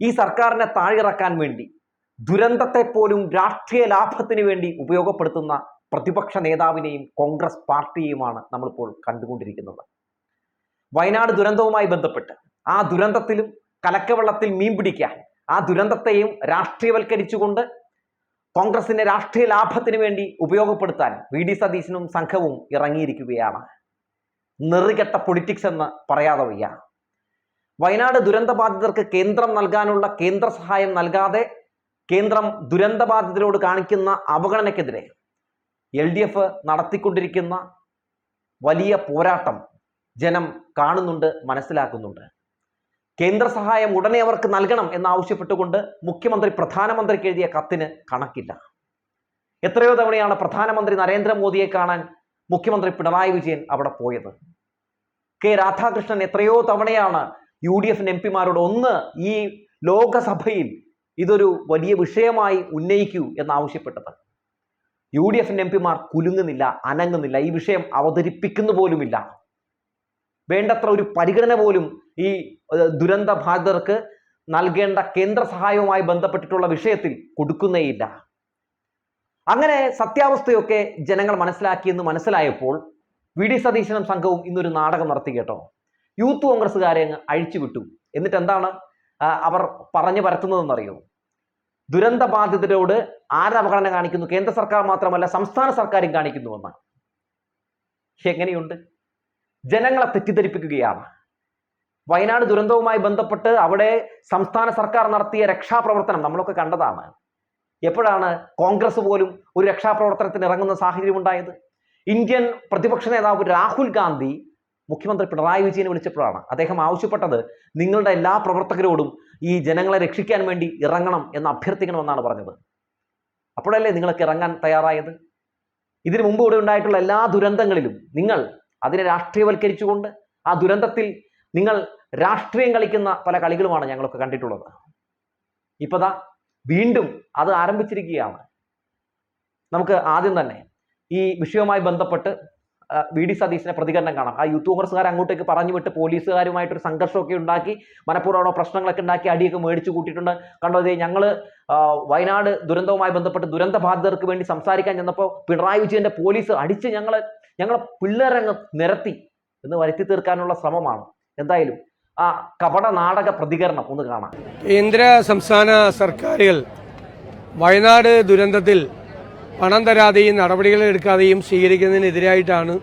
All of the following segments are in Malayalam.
ഈ സർക്കാരിനെ താഴിറക്കാൻ വേണ്ടി ദുരന്തത്തെ പോലും രാഷ്ട്രീയ ലാഭത്തിന് വേണ്ടി ഉപയോഗപ്പെടുത്തുന്ന പ്രതിപക്ഷ നേതാവിനെയും കോൺഗ്രസ് പാർട്ടിയെയുമാണ് നമ്മളിപ്പോൾ കണ്ടുകൊണ്ടിരിക്കുന്നത്. വയനാട് ദുരന്തവുമായി ബന്ധപ്പെട്ട് ആ ദുരന്തത്തിലും കലക്കവെള്ളത്തിൽ മീൻ പിടിക്കാൻ ആ ദുരന്തത്തെയും രാഷ്ട്രീയവൽക്കരിച്ചുകൊണ്ട് കോൺഗ്രസിന്റെ രാഷ്ട്രീയ ലാഭത്തിന് വേണ്ടി ഉപയോഗപ്പെടുത്താൻ വി ഡി സതീശനും സംഘവും ഇറങ്ങിയിരിക്കുകയാണ്. നെറുകെട്ട പൊളിറ്റിക്സ് എന്ന് പറയാതെ വയ്യ. വയനാട് ദുരന്തബാധിതർക്ക് കേന്ദ്രം നൽകാനുള്ള കേന്ദ്ര സഹായം നൽകാതെ കേന്ദ്രം ദുരന്തബാധിതരോട് കാണിക്കുന്ന അവഗണനയ്ക്കെതിരെ എൽ ഡി എഫ് നടത്തിക്കൊണ്ടിരിക്കുന്ന വലിയ പോരാട്ടം ജനം കാണുന്നുണ്ട് മനസ്സിലാക്കുന്നുണ്ട്. കേന്ദ്ര സഹായം ഉടനെ അവർക്ക് നൽകണം എന്നാവശ്യപ്പെട്ടുകൊണ്ട് മുഖ്യമന്ത്രി പ്രധാനമന്ത്രിക്ക് എഴുതിയ കത്തിന് കണക്കില്ല. എത്രയോ തവണയാണ് പ്രധാനമന്ത്രി നരേന്ദ്രമോദിയെ കാണാൻ മുഖ്യമന്ത്രി പിണറായി വിജയൻ അവിടെ പോയത്. കെ രാധാകൃഷ്ണൻ എത്രയോ തവണയാണ് യു ഡി എഫിന്റെ എം പിമാരോട് ഒന്ന് ഈ ലോകസഭയിൽ ഇതൊരു വലിയ വിഷയമായി ഉന്നയിക്കൂ എന്നാവശ്യപ്പെട്ടത്. യു ഡി എഫിന്റെ എം പിമാർ കുലുങ്ങുന്നില്ല അനങ്ങുന്നില്ല ഈ വിഷയം അവതരിപ്പിക്കുന്നു പോലുമില്ല. വേണ്ടത്ര ഒരു പരിഗണന പോലും ഈ ദുരന്ത ബാധിതർക്ക് നൽകേണ്ട കേന്ദ്ര സഹായവുമായി ബന്ധപ്പെട്ടിട്ടുള്ള വിഷയത്തിൽ കൊടുക്കുന്നേയില്ല. അങ്ങനെ സത്യാവസ്ഥയൊക്കെ ജനങ്ങൾ മനസ്സിലാക്കിയെന്ന് മനസ്സിലായപ്പോൾ വി ഡി സതീശനും സംഘവും ഇന്നൊരു നാടകം നടത്തി കേട്ടോ. യൂത്ത് കോൺഗ്രസ്സുകാരെ അങ്ങ് അഴിച്ചുവിട്ടു. എന്നിട്ട് എന്താണ് അവർ പറഞ്ഞു പരത്തുന്നതെന്നറിയോ? ദുരന്ത ബാധിതരോട് ആരവഗണന കാണിക്കുന്നു? കേന്ദ്ര സർക്കാർ മാത്രമല്ല സംസ്ഥാന സർക്കാരും കാണിക്കുന്നു കാണിക്കുന്നുവെന്ന് എങ്ങനെയുണ്ട്? ജനങ്ങളെ തെറ്റിദ്ധരിപ്പിക്കുകയാണ്. വയനാട് ദുരന്തവുമായി ബന്ധപ്പെട്ട് അവിടെ സംസ്ഥാന സർക്കാർ നടത്തിയ രക്ഷാപ്രവർത്തനം നമ്മളൊക്കെ കണ്ടതാണ്. എപ്പോഴാണ് കോൺഗ്രസ് പോലും ഒരു രക്ഷാപ്രവർത്തനത്തിന് ഇറങ്ങുന്ന സാഹചര്യം ഉണ്ടായത്? ഇന്ത്യൻ പ്രതിപക്ഷ നേതാവ് രാഹുൽ ഗാന്ധി മുഖ്യമന്ത്രി പിണറായി വിജയനെ വിളിച്ചപ്പോഴാണ് അദ്ദേഹം ആവശ്യപ്പെട്ടത് നിങ്ങളുടെ എല്ലാ പ്രവർത്തകരോടും ഈ ജനങ്ങളെ രക്ഷിക്കാൻ വേണ്ടി ഇറങ്ങണം എന്ന് അഭ്യർത്ഥിക്കണമെന്നാണ് പറഞ്ഞത്. അപ്പോഴല്ലേ നിങ്ങൾക്ക് ഇറങ്ങാൻ തയ്യാറായത്? ഇതിനു മുമ്പ് ഇവിടെ ഉണ്ടായിട്ടുള്ള എല്ലാ ദുരന്തങ്ങളിലും നിങ്ങൾ അതിനെ രാഷ്ട്രീയവൽക്കരിച്ചുകൊണ്ട് ആ ദുരന്തത്തിൽ നിങ്ങൾ രാഷ്ട്രീയം കളിക്കുന്ന പല കളികളുമാണ് ഞങ്ങളൊക്കെ കണ്ടിട്ടുള്ളത്. ഇപ്പതാ വീണ്ടും അത് ആരംഭിച്ചിരിക്കുകയാണ്. നമുക്ക് ആദ്യം തന്നെ ഈ വിഷയവുമായി ബന്ധപ്പെട്ട് വി ഡി സതീശിന്റെ പ്രതികരണം കാണാം. ആ യൂത്ത് കോൺഗ്രസ്സുകാർ അങ്ങോട്ടേക്ക് പറഞ്ഞു വിട്ട് പോലീസുകാരുമായിട്ട് ഒരു സംഘർഷമൊക്കെ ഉണ്ടാക്കി മനഃപൂർവം അവിടെ പ്രശ്നങ്ങളൊക്കെ ഉണ്ടാക്കി അടിയൊക്കെ മേടിച്ചു കൂട്ടിയിട്ടുണ്ട്. കണ്ടോ ഇതേ ഞങ്ങൾ വയനാട് ദുരന്തവുമായി ബന്ധപ്പെട്ട് ദുരന്ത ബാധിതർക്ക് വേണ്ടി സംസാരിക്കാൻ ചെന്നപ്പോൾ പിണറായി വിജയന്റെ പോലീസ് അടിച്ച് ഞങ്ങളെ ഞങ്ങളെ പിള്ളേരങ്ങ് നിരത്തി എന്ന് വരുത്തി തീർക്കാനുള്ള ശ്രമമാണ്. എന്തായാലും ആ കപട നാടക പ്രതികരണം ഒന്ന് കാണാം. കേന്ദ്ര സംസ്ഥാന സർക്കാരുകൾ വയനാട് ദുരന്തത്തിൽ പണം തരാതെയും നടപടികൾ എടുക്കാതെയും സ്വീകരിക്കുന്നതിനെതിരായിട്ടാണ്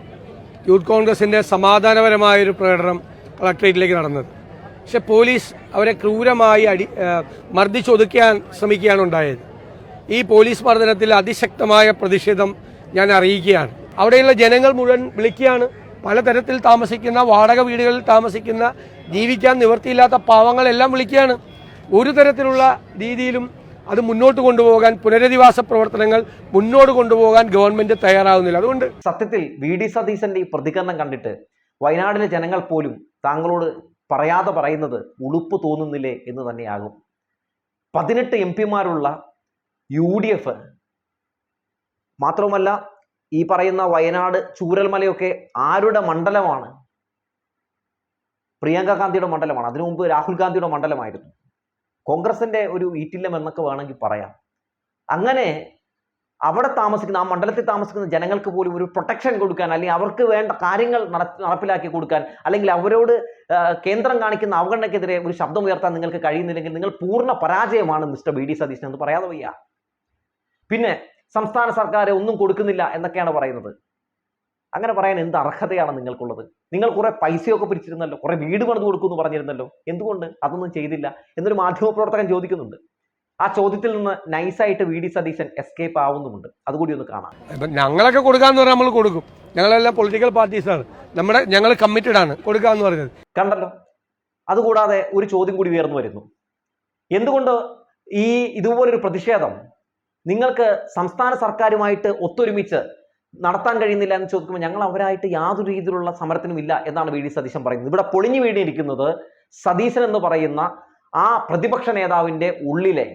യൂത്ത് കോൺഗ്രസിന്റെ സമാധാനപരമായൊരു പ്രകടനം കളക്ട്രേറ്റിലേക്ക് നടന്നത്. പക്ഷെ പോലീസ് അവരെ ക്രൂരമായി അടി മർദ്ദിച്ചൊതുക്കാൻ ശ്രമിക്കുകയാണ് ഉണ്ടായത്. ഈ പോലീസ് മർദ്ദനത്തിൽ അതിശക്തമായ പ്രതിഷേധം ഞാൻ അറിയിക്കുകയാണ്. അവിടെയുള്ള ജനങ്ങൾ മുഴുവൻ വിളിക്കുകയാണ്. പലതരത്തിൽ താമസിക്കുന്ന വാടക വീടുകളിൽ താമസിക്കുന്ന ജീവിക്കാൻ നിവൃത്തിയില്ലാത്ത പാവങ്ങളെല്ലാം വിളിക്കുകയാണ്. ഒരു തരത്തിലുള്ള രീതിയിലും അത് മുന്നോട്ട് കൊണ്ടുപോകാൻ പുനരധിവാസ പ്രവർത്തനങ്ങൾ മുന്നോട്ട് കൊണ്ടുപോകാൻ ഗവൺമെന്റ് തയ്യാറാവുന്നില്ല. അതുകൊണ്ട് സത്യത്തിൽ വി ഡി സതീശന്റെ ഈ പ്രതികരണം കണ്ടിട്ട് വയനാടിലെ ജനങ്ങൾ പോലും താങ്കളോട് പറയാതെ പറയുന്നത് ഉളുപ്പ് തോന്നുന്നില്ലേ എന്ന് തന്നെയാകും. പതിനെട്ട് എം പിമാരുള്ള യു ഡി എഫ് മാത്രവുമല്ല ഈ പറയുന്ന വയനാട് ചൂരൽമലയൊക്കെ ആരുടെ മണ്ഡലമാണ്? പ്രിയങ്ക ഗാന്ധിയുടെ മണ്ഡലമാണ്. അതിനു മുമ്പ് രാഹുൽ ഗാന്ധിയുടെ മണ്ഡലമായിരുന്നു. കോൺഗ്രസിന്റെ ഒരു ഈറ്റില്ലം എന്നൊക്കെ വേണമെങ്കിൽ പറയാം. അങ്ങനെ അവിടെ താമസിക്കുന്ന ആ മണ്ഡലത്തിൽ താമസിക്കുന്ന ജനങ്ങൾക്ക് പോലും ഒരു പ്രൊട്ടക്ഷൻ കൊടുക്കാൻ അല്ലെങ്കിൽ അവർക്ക് വേണ്ട കാര്യങ്ങൾ നടപ്പിലാക്കി കൊടുക്കാൻ അല്ലെങ്കിൽ അവരോട് കേന്ദ്രം കാണിക്കുന്ന അവഗണനയ്ക്കെതിരെ ഒരു ശബ്ദം ഉയർത്താൻ നിങ്ങൾക്ക് കഴിയുന്നില്ലെങ്കിൽ നിങ്ങൾ പൂർണ പരാജയമാണ് മിസ്റ്റർ ബി ഡി. സതീശൻ എന്ന് പറയാതെ വയ്യ. പിന്നെ സംസ്ഥാന സർക്കാർ ഒന്നും കൊടുക്കുന്നില്ല എന്നൊക്കെയാണ് പറയുന്നത്. അങ്ങനെ പറയാൻ എന്ത് അർഹതയാണ് നിങ്ങൾക്കുള്ളത്? നിങ്ങൾ കുറെ പൈസയൊക്കെ പിരിച്ചിരുന്നല്ലോ കുറെ വീട് പണിത് കൊടുക്കും എന്ന് പറഞ്ഞിരുന്നല്ലോ. എന്തുകൊണ്ട്? അതൊന്നും ചെയ്തില്ല എന്നൊരു മാധ്യമപ്രവർത്തകൻ ചോദിക്കുന്നുണ്ട്. ആ ചോദ്യത്തിൽ നിന്ന് നൈസായിട്ട് വി ഡി സതീശൻ എസ്കേപ്പ് ആവുന്നുമുണ്ട്. അതുകൂടി ഒന്ന് കാണാം. ഇപ്പം ഞങ്ങളൊക്കെ കൊടുക്കാന്ന് പറഞ്ഞാൽ നമ്മൾ കൊടുക്കും. ഞങ്ങളെല്ലാം പൊളിറ്റിക്കൽ പാർട്ടീസാണ് നമ്മുടെ ഞങ്ങൾ കമ്മിറ്റഡ് ആണ്. കൊടുക്കാന്ന് പറഞ്ഞത്. കണ്ടല്ലോ? അതുകൂടാതെ ഒരു ചോദ്യം കൂടി ഉയർന്നു വരുന്നു. എന്തുകൊണ്ട് ഈ ഇതുപോലൊരു പ്രതിഷേധം നിങ്ങൾക്ക് സംസ്ഥാന സർക്കാരുമായിട്ട് ഒത്തൊരുമിച്ച് നടത്താൻ കഴിയുന്നില്ല എന്ന് ചോദിക്കുമ്പോൾ ഞങ്ങൾ അവരായിട്ട് യാതൊരു രീതിയിലുള്ള സമരത്തിനും ഇല്ല എന്നാണ് വി ഡി സതീശൻ പറയുന്നത്. ഇവിടെ പൊളിഞ്ഞു വീണിരിക്കുന്നത് സതീശൻ എന്ന് പറയുന്ന ആ പ്രതിപക്ഷ നേതാവിന്റെ ഉള്ളിലെ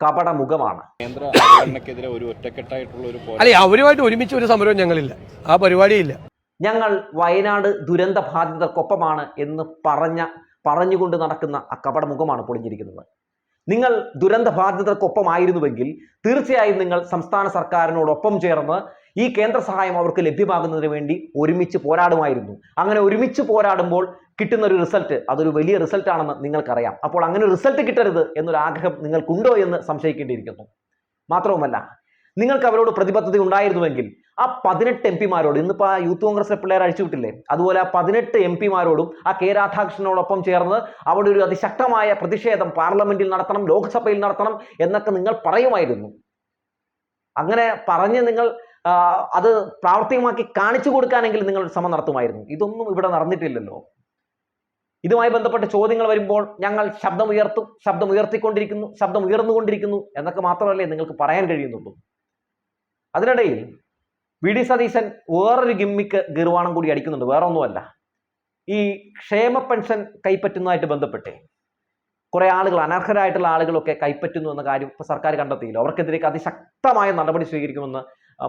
കപട മുഖമാണ് കേന്ദ്ര അവഗണനക്കെതിരെ ഒരു ഒറ്റക്കെട്ടായിട്ടുള്ള ഒരു പോരാട്ടം അല്ലെ അവരുമായിട്ട് ഒരുമിച്ച് ഒരു സമരവും ഞങ്ങളില്ല. ആ പരിപാടിയില്ല. ഞങ്ങൾ വയനാട് ദുരന്ത ബാധിതർക്കൊപ്പമാണ് എന്ന് പറഞ്ഞ പറഞ്ഞുകൊണ്ട് നടക്കുന്ന ആ കപട മുഖമാണ് പൊളിഞ്ഞിരിക്കുന്നത്. നിങ്ങൾ ദുരന്ത ബാധിതർക്കൊപ്പമായിരുന്നുവെങ്കിൽ തീർച്ചയായും നിങ്ങൾ സംസ്ഥാന സർക്കാരിനോടൊപ്പം ചേർന്ന് ഈ കേന്ദ്ര സഹായം അവർക്ക് ലഭ്യമാകുന്നതിന് വേണ്ടി ഒരുമിച്ച് പോരാടുമായിരുന്നു. അങ്ങനെ ഒരുമിച്ച് പോരാടുമ്പോൾ കിട്ടുന്ന ഒരു റിസൾട്ട് അതൊരു വലിയ റിസൾട്ട് ആണെന്ന് നിങ്ങൾക്കറിയാം. അപ്പോൾ അങ്ങനെ ഒരു റിസൾട്ട് കിട്ടരുത് എന്നൊരു ആഗ്രഹം നിങ്ങൾക്കുണ്ടോ എന്ന് സംശയിക്കേണ്ടിയിരിക്കുന്നു. മാത്രവുമല്ല നിങ്ങൾക്ക് അവരോട് പ്രതിബദ്ധത ഉണ്ടായിരുന്നുവെങ്കിൽ ആ പതിനെട്ട് എം പിമാരോട് ഇന്നിപ്പോൾ ആ യൂത്ത് കോൺഗ്രസിലെ പിള്ളേർ അഴിച്ചുവിട്ടില്ലേ അതുപോലെ ആ പതിനെട്ട് എം പിമാരോടും ആ കെ രാധാകൃഷ്ണനോടൊപ്പം ചേർന്ന് അവിടെ ഒരു അതിശക്തമായ പ്രതിഷേധം പാർലമെന്റിൽ നടത്തണം ലോക്സഭയിൽ നടത്തണം എന്നൊക്കെ നിങ്ങൾ പറയുമായിരുന്നു. അങ്ങനെ പറഞ്ഞ് നിങ്ങൾ അത് പ്രാവർത്തികമാക്കി കാണിച്ചു കൊടുക്കാനെങ്കിലും നിങ്ങൾ ശ്രമം നടത്തുമായിരുന്നു. ഇതൊന്നും ഇവിടെ നടന്നിട്ടില്ലല്ലോ. ഇതുമായി ബന്ധപ്പെട്ട ചോദ്യങ്ങൾ വരുമ്പോൾ ഞങ്ങൾ ശബ്ദമുയർത്തും ശബ്ദമുയർത്തിക്കൊണ്ടിരിക്കുന്നു ശബ്ദം ഉയർത്തിക്കൊണ്ടിരിക്കുന്നു ശബ്ദം ഉയർന്നുകൊണ്ടിരിക്കുന്നു എന്നൊക്കെ മാത്രമല്ലേ നിങ്ങൾക്ക് പറയാൻ കഴിയുന്നുള്ളൂ. അതിനിടയിൽ വി ഡി സതീശൻ വേറൊരു ഗിമ്മിക്ക് ഗീർവാണം കൂടി അടിക്കുന്നുണ്ട്. വേറെ ഒന്നുമല്ല ഈ ക്ഷേമ പെൻഷൻ കൈപ്പറ്റുന്നതായിട്ട് ബന്ധപ്പെട്ടേ കുറെ ആളുകൾ അനർഹരായിട്ടുള്ള ആളുകളൊക്കെ കൈപ്പറ്റുന്നു എന്ന കാര്യം ഇപ്പോൾ സർക്കാർ കണ്ടെത്തിയില്ല. അവർക്കെതിരെ അതിശക്തമായ നടപടി സ്വീകരിക്കുമെന്ന്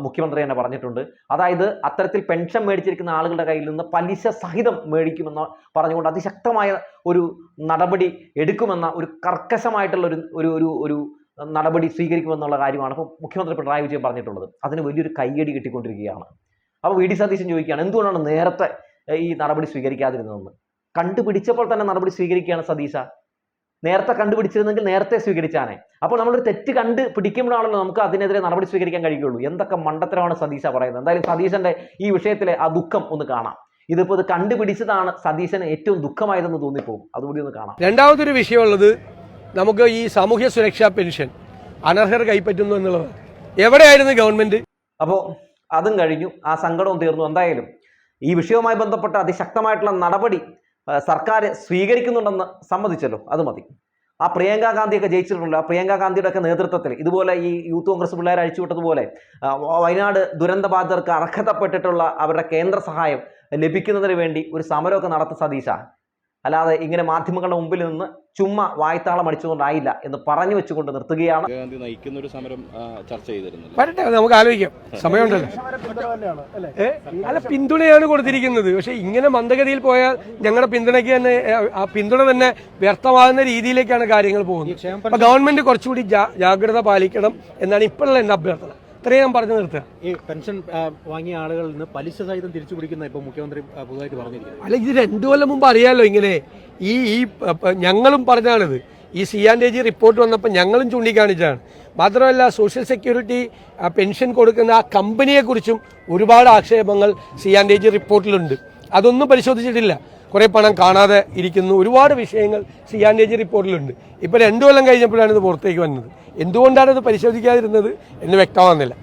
മുഖ്യമന്ത്രി തന്നെ പറഞ്ഞിട്ടുണ്ട്. അതായത് അത്തരത്തിൽ പെൻഷൻ മേടിച്ചിരിക്കുന്ന ആളുകളുടെ കയ്യിൽ നിന്ന് പലിശ സഹിതം മേടിക്കുമെന്ന് പറഞ്ഞുകൊണ്ട് അതിശക്തമായ ഒരു നടപടി എടുക്കുമെന്ന ഒരു കർക്കശമായിട്ടുള്ള ഒരു ഒരു ഒരു നടപടി സ്വീകരിക്കുമെന്നുള്ള കാര്യമാണ് ഇപ്പോൾ മുഖ്യമന്ത്രി പിണറായി വിജയൻ പറഞ്ഞിട്ടുള്ളത്. അതിന് വലിയൊരു കയ്യടി കിട്ടിക്കൊണ്ടിരിക്കുകയാണ്. അപ്പോൾ വി ഡി സതീശൻ ചോദിക്കുകയാണ് എന്തുകൊണ്ടാണ് നേരത്തെ ഈ നടപടി സ്വീകരിക്കാതിരുന്നതെന്ന്? കണ്ടുപിടിച്ചപ്പോൾ തന്നെ നടപടി സ്വീകരിക്കുകയാണ് സതീശ. നേരത്തെ കണ്ടുപിടിച്ചിരുന്നെങ്കിൽ നേരത്തെ സ്വീകരിച്ചാണേ അപ്പോൾ നമ്മളൊരു തെറ്റ് കണ്ട് പിടിക്കുമ്പോഴാണല്ലോ നമുക്ക് അതിനെതിരെ നടപടി സ്വീകരിക്കാൻ കഴിയുള്ളൂ എന്തൊക്കെ മണ്ടത്തരമാണ് സതീശ പറയുന്നത്. എന്തായാലും സതീശന്റെ ഈ വിഷയത്തിലെ ആ ദുഃഖം ഒന്ന് കാണാം. ഇതിപ്പോൾ ഇത് കണ്ടുപിടിച്ചതാണ് സതീശന് ഏറ്റവും ദുഃഖമായതെന്ന് തോന്നിപ്പോകും. അതുകൂടി ഒന്ന് കാണാം. രണ്ടാമതൊരു വിഷയമുള്ളത് നമുക്ക് ഈ സാമൂഹ്യ സുരക്ഷാ പെൻഷൻ അനർഹർ കൈപ്പറ്റുന്നു എന്നുള്ളത്. എവിടെയായിരുന്നു ഗവൺമെന്റ്? അപ്പോൾ അതും കഴിഞ്ഞു. ആ സങ്കടവും തീർന്നു. എന്തായാലും ഈ വിഷയവുമായി ബന്ധപ്പെട്ട അതിശക്തമായിട്ടുള്ള നടപടി സർക്കാർ സ്വീകരിക്കുന്നുണ്ടെന്ന് സമ്മതിച്ചല്ലോ. അത് മതി. ആ പ്രിയങ്ക ഗാന്ധിയൊക്കെ ജയിച്ചിട്ടുണ്ടല്ലോ. ആ പ്രിയങ്ക ഗാന്ധിയുടെ ഒക്കെ നേതൃത്വത്തിൽ ഇതുപോലെ ഈ യൂത്ത് കോൺഗ്രസ് പിള്ളേർ അഴിച്ചുവിട്ടതുപോലെ വയനാട് ദുരന്ത ബാധിതർക്ക് അർഹതപ്പെട്ടിട്ടുള്ള അവരുടെ കേന്ദ്ര സഹായം ലഭിക്കുന്നതിന് വേണ്ടി ഒരു സമരമൊക്കെ നടത്തും സതീശ. അല്ലാതെ ഇങ്ങനെ മാധ്യമങ്ങളുടെ മുമ്പിൽ നിന്ന് ചുമ്മാ വായ്ത്താളം അടിച്ചുകൊണ്ടായില്ല എന്ന് പറഞ്ഞു വെച്ചുകൊണ്ട് നിർത്തുകയാണ്. ഗാന്ധി നയിക്കുന്ന ഒരു സമരം ചർച്ച ചെയ്തിരുന്നത് വരട്ടെ നമുക്ക് ആലോചിക്കാം. സമയമുണ്ടല്ലോ? അല്ല പിന്തുണയാണ് കൊടുത്തിരിക്കുന്നത്. പക്ഷെ ഇങ്ങനെ മന്ദഗതിയിൽ പോയാൽ ഞങ്ങളുടെ പിന്തുണയ്ക്ക് തന്നെ ആ പിന്തുണ തന്നെ വ്യർത്ഥമാകുന്ന രീതിയിലേക്കാണ് കാര്യങ്ങൾ പോകുന്നത്. അപ്പൊ ഗവൺമെന്റ് കുറച്ചുകൂടി ജാഗ്രത പാലിക്കണം എന്നാണ് ഇപ്പോഴുള്ള എന്റെ അഭ്യർത്ഥന. ഇത്രയും പറഞ്ഞു നിർത്തുക. ഈ പെൻഷൻ വാങ്ങിയ ആളുകളിൽ നിന്ന് പലിശ സഹിതം തിരിച്ചു പിടിക്കുന്ന ഇപ്പൊ മുഖ്യമന്ത്രി പുതുതായിട്ട് പറഞ്ഞിരിക്കുന്നത് അല്ല ഇത് രണ്ടു കൊല്ലം മുമ്പ് അറിയാലോ ഇങ്ങനെ ഈ ഈ ഞങ്ങളും പറഞ്ഞാണിത് ഈ C and A G report വന്നപ്പോൾ ഞങ്ങളും ചൂണ്ടിക്കാണിച്ചാണ് മാത്രമല്ല സോഷ്യൽ സെക്യൂരിറ്റി പെൻഷൻ കൊടുക്കുന്ന ആ കമ്പനിയെക്കുറിച്ചും ഒരുപാട് ആക്ഷേപങ്ങൾ സി ആൻഡ് എ ജി റിപ്പോർട്ടിലുണ്ട്. അതൊന്നും പരിശോധിച്ചിട്ടില്ല. കുറേ പണം കാണാതെ ഇരിക്കുന്നു. ഒരുപാട് വിഷയങ്ങൾ സി ആൻഡ് ജി റിപ്പോർട്ടിലുണ്ട്. ഇപ്പോൾ രണ്ടു കൊല്ലം കഴിഞ്ഞപ്പോഴാണ് ഇത് പുറത്തേക്ക് വന്നത്. എന്തുകൊണ്ടാണ് ഇത് പരിശോധിക്കാതിരുന്നത് എന്ന് വ്യക്തമാകുന്നില്ല.